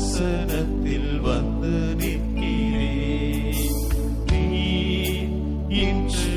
சிங்காசனத்தில் வந்து நிற்கிறேன். நீ இன்று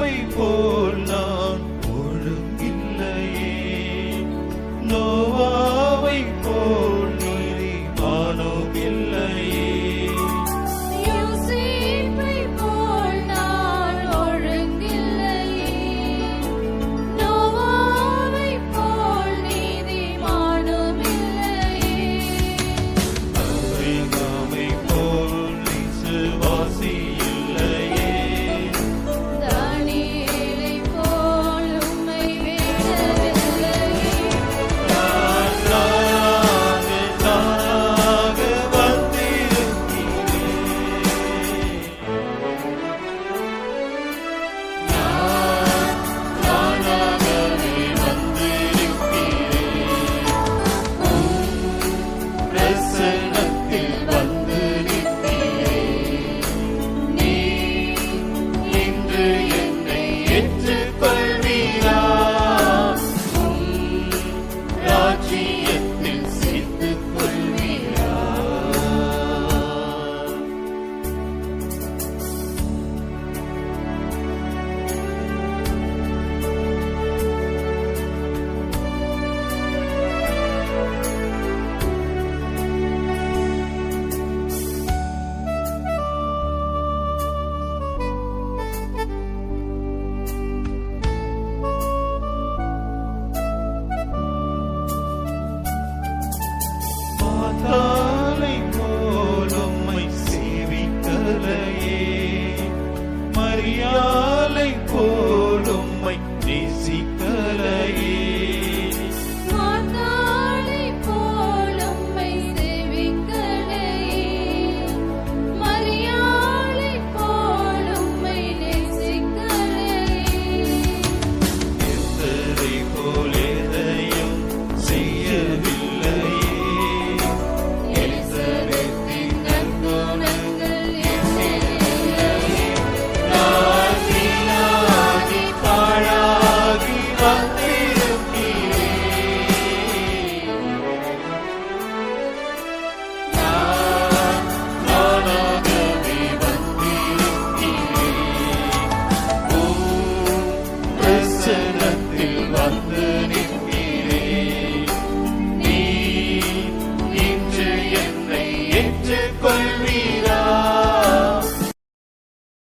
foi. You.